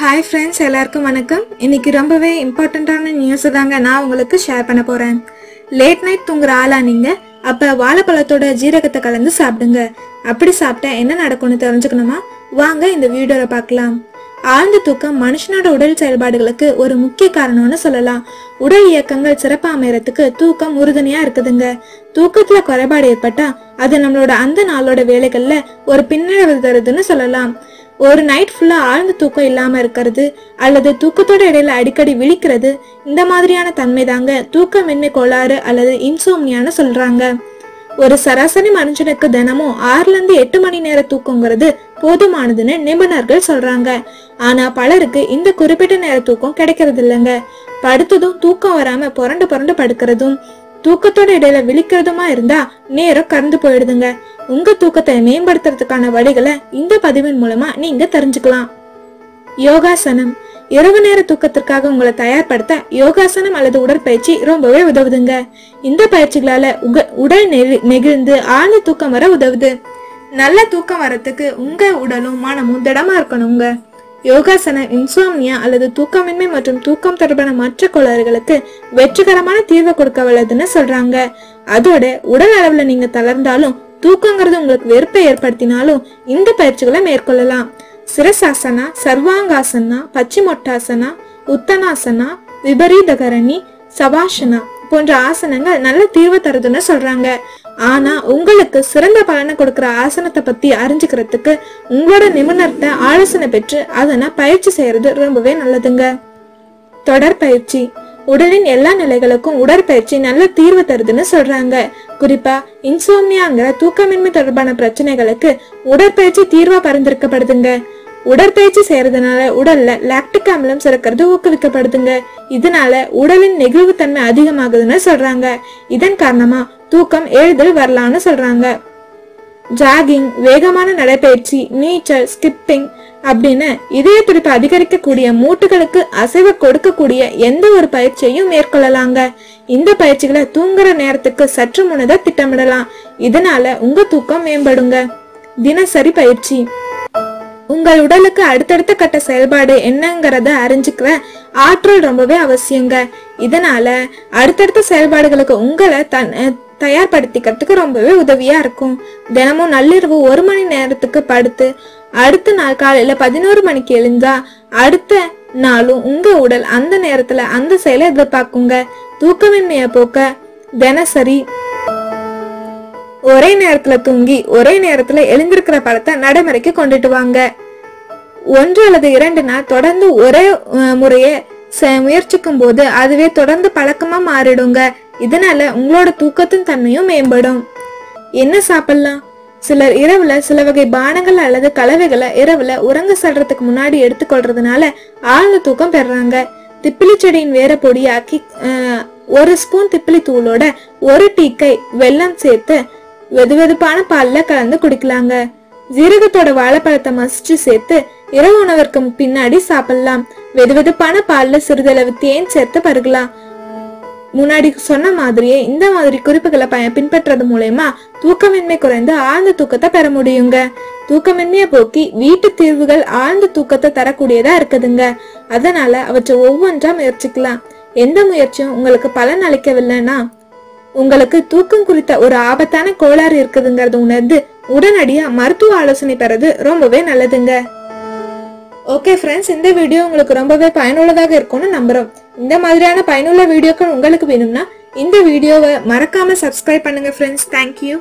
Hi friends எல்லாருக்கும் வணக்கம். இன்னைக்கு ரொம்பவே இம்பார்ட்டண்ட்டான நியூஸை தாங்க நான் உங்களுக்கு ஷேர் பண்ண போறேன். லேட் நைட் தூங்குற ஆளா நீங்க அப்ப வாழைப்பழத்தோட ஜீரகத்தை கலந்து சாப்பிடுங்க. அப்படி சாப்பிட்டா என்ன நடக்கும்னு தெரிஞ்சுக்கணுமா? வாங்க இந்த வீடியோவை பார்க்கலாம். ஆழ்ந்த தூக்கம் மனுஷனோட உடல் செயல்பாடுகளுக்கு ஒரு முக்கிய காரணம்னு சொல்லலாம். உடல் இயக்கங்கள் சிறப்பா அமையறதுக்கு தூக்கம் உறுதுணையா இருக்குதுங்க. தூக்கத்துல குறைபாடு ஏற்பட்டா அது நம்மளோட அந்த நாளோட வேலைகள்ல ஒரு பின்னடைவு தருதுன்னு சொல்லலாம். ஒரு நைட் ஃபுல்லாக ஆழ்ந்த தூக்கம் இல்லாமல் இருக்கிறது அல்லது தூக்கத்தோட இடையில அடிக்கடி விழிக்கிறது இந்த மாதிரியான தன்மை தாங்க தூக்கமின்மை கோளாறு அல்லது இன்சோம்னியான்னு சொல்கிறாங்க ஒரு சராசரி மனுஷனுக்கு தினமும் ஆறுலேருந்து எட்டு மணி நேர தூக்கங்கிறது போதுமானதுன்னு நிபுணர்கள் சொல்றாங்க. ஆனா பலருக்கு இந்த குறிப்பிட்ட நேர தூக்கம் கிடைக்கிறது இல்லைங்க. படுத்ததும் தூக்கம் வராம புரண்டு புரண்டு படுக்கிறதும் தூக்கத்தோட இடையில விழிக்கிறதுமா இருந்தா நேரம் கறந்து போயிடுதுங்க. உங்க தூக்கத்தை மேம்படுத்துறதுக்கான வழிகளை இந்த பதிவின் மூலமா நீங்க தெரிஞ்சுக்கலாம். யோகாசனம். இரவு நேர தூக்கத்திற்காக உங்களை தயார்படுத்த யோகாசனம் அல்லது உடற்பயிற்சி ரொம்பவே உதவுதுங்க. இந்த பயிற்சிகளால உங்க உடல் நெகிழ்ந்து ஆழ்ந்த தூக்கம் வர உதவுது. நல்ல தூக்கம் வரத்துக்கு உங்க உடலும் மனமும் திடமா இருக்கணுங்க. யோகாசனம் இன்சோம்னியா அல்லது தூக்கமின்மை மற்றும் தூக்கம் தொடர்பான மற்ற கோளாறுகளுக்கு வெற்றிகரமான தீர்வை கொடுக்க வல்லதுன்னு சொல்றாங்க. அதோட உடல் அளவுல நீங்க தளர்ந்தாலும் தூக்கங்கிறது உங்களுக்கு வெறுப்பை ஏற்படுத்தினாலும் இந்த பயிற்சிகளை மேற்கொள்ளலாம். சிரசாசனா சர்வாங்காசனா பச்சிமொட்டாசனா உத்தனாசனா விபரீதகரணி சவாசனா போன்ற ஆசனங்கள் நல்ல தீர்வு தருதுன்னு சொல்றாங்க. ஆனா உங்களுக்கு சிறந்த பலனை கொடுக்கிற ஆசனத்தை பத்தி அறிஞ்சுக்கிறதுக்கு உங்களோட நிபுணர்கிட்ட ஆலோசனை பெற்று அதனை பயிற்சி செய்யறது ரொம்பவே நல்லதுங்க. தொடர் பயிற்சி. உடலின் எல்லா நிலைகளுக்கும் உடற்பயிற்சி நல்ல தீர்வு தருதுன்னு சொல்றாங்க. குறிப்பா இன்சோம்னியாங்கிற தூக்கமின்மை தொடர்பான பிரச்சனைகளுக்கு உடற்பயிற்சி தீர்வா பரிந்துரைக்கப்படுதுங்க. உடற்பயிற்சி செய்யறதுனால உடல்ல லாக்டிக் அமிலம் சுரக்கிறது ஊக்குவிக்கப்படுதுங்க. இதனால உடலின் நெகிழ்வுத்தன்மை அதிகமாகுதுன்னு சொல்றாங்க. இதன் காரணமா தூக்கம் எளிதில் வரலாம்னு சொல்றாங்க. ஜாகிங் வேகமான நடைப்பயிற்சி நீச்சல் ஸ்கிப்பிங் அப்படின்னு இதய துடிப்பு அதிகரிக்கக்கூடிய மூட்டுகளுக்கு அசைவை கொடுக்கக்கூடிய எந்த ஒரு பயிற்சியையும் மேற்கொள்ளலாங்க. இந்த பயிற்சிகளை தூங்குற நேரத்துக்கு சற்று முன்னதாக திட்டமிடலாம். இதனால உங்க தூக்கம் மேம்படுங்க. தினசரி பயிற்சி. உங்கள் உடலுக்கு அடுத்தடுத்த கட்ட செயல்பாடு என்னங்கிறத அறிஞ்சுக்கிற ஆற்றல் ரொம்பவே அவசியங்க. இதனால அடுத்தடுத்த செயல்பாடுகளுக்கு உங்களை தன் தயார்படுத்திக்கிறதுக்கு ரொம்பவே உதவியா இருக்கும். தினமும் நள்ளிரவு ஒரு மணி நேரத்துக்கு படுத்து அடுத்த நாள் காலையில பதினோரு மணிக்கு எழுந்தா அடுத்த நாளும் உங்க உடல் அந்த நேரத்துல அந்த செயலை எதிர்பார்க்குங்க. தூக்கமின்மைய போக்க தினசரி ஒரே நேரத்துல தூங்கி ஒரே நேரத்துல எழுந்திருக்கிற பழத்தை நடைமுறைக்கு கொண்டுட்டு வாங்க. ஒன்று அல்லது இரண்டு நாள் தொடர்ந்து ஒரே முறையை முயற்சிக்கும் போது அதுவே தொடர்ந்து பழக்கமா மாறிடுங்க. இதனால உங்களோட தூக்கத்தின் தன்மையும் மேம்படும். என்ன சாப்பிடலாம்? சிலர் இரவுல சில வகை பானங்கள் அல்லது கலவைகளை இரவுல உறங்க செல்றதுக்கு முன்னாடி எடுத்துக்கொள்றதுனால ஆழ்ந்த தூக்கம் பெறாங்க. திப்பிலி செடியின் வேற பொடியாக்கி ஒரு ஸ்பூன் திப்பிலி தூளோட ஒரு டீக்கை வெல்லம் சேர்த்து வெதுவெதுப்பான பால்ல கலந்து குடிக்கலாங்க. ஜீரகத்தோட வாழைப்பழத்தை மசிச்சு சேர்த்து இரவு உணவிற்கு பின்னாடி சாப்பிடலாம். வெதுவெதுப்பான பால்ல சிறிதளவு தேன் சேர்த்து பருகலாம். முன்னாடி சொன்ன மாதிரியே இந்த மாதிரி குறிப்புகளை பய பின்பற்றது மூலயமா தூக்கமின்மை குறைந்து ஆழ்ந்த தூக்கத்தை பெற முடியுங்க. தூக்கமின்மையை போக்கி வீட்டு தீர்வுகள் ஆழ்ந்த தூக்கத்தை தரக்கூடியதா இருக்குதுங்க. அதனால அவற்றை ஒவ்வொன்றா முயற்சிக்கலாம். எந்த முயற்சியும் உங்களுக்கு பலன் அளிக்கவில்லைன்னா உங்களுக்கு தூக்கம் குறித்த ஒரு ஆபத்தான கோளாறு இருக்குதுங்கிறது உணர்ந்து உடனடியா மருத்துவ ஆலோசனை பெறது ரொம்பவே நல்லதுங்க. ஓகே ஃப்ரெண்ட்ஸ் இந்த வீடியோ உங்களுக்கு ரொம்பவே பயனுள்ளதாக இருக்கும்னு நம்புறோம். இந்த மாதிரியான பயனுள்ள வீடியோக்கள் உங்களுக்கு வேணும்னா இந்த வீடியோவை மறக்காம சப்ஸ்கிரைப் பண்ணுங்க ஃப்ரெண்ட்ஸ் தேங்க்யூ